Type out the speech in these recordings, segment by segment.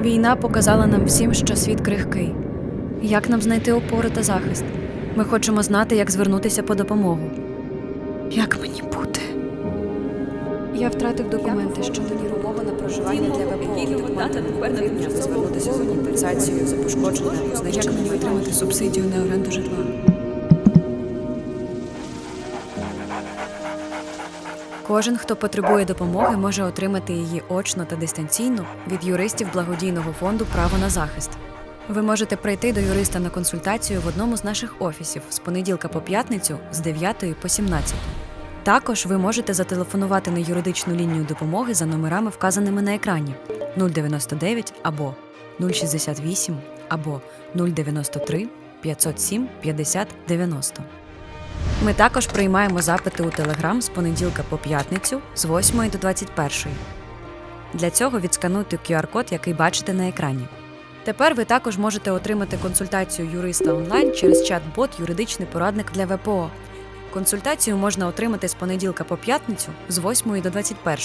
Війна показала нам всім, що світ крихкий. Як нам знайти опору та захист? Ми хочемо знати, як звернутися по допомогу. Як мені бути? Я втратив документи, що мені Умови на проживання для ВПО. Документи звернутися за компенсацією за пошкодження Як мені отримати субсидію на оренду житла? Кожен, хто потребує допомоги, може отримати її очно та дистанційно від юристів благодійного фонду Право на захист. Ви можете прийти до юриста на консультацію в одному з наших офісів з понеділка по п'ятницю з 9 по 17. Також ви можете зателефонувати на юридичну лінію допомоги за номерами, вказаними на екрані 099 або 068 або 093 507 50 90. Ми також приймаємо запити у Телеграм з понеділка по п'ятницю з 8 до 21. Для цього відскануйте QR-код, який бачите на екрані. Тепер ви також можете отримати консультацію юриста онлайн через чат-бот Юридичний порадник для ВПО. Консультацію можна отримати з понеділка по п'ятницю з 8 до 21.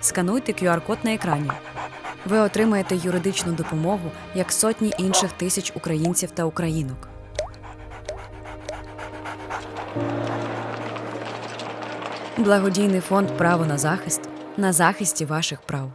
Скануйте QR-код на екрані. Ви отримаєте юридичну допомогу як сотні інших тисяч українців та українок. Благодійний фонд Право на захист на захисті ваших прав.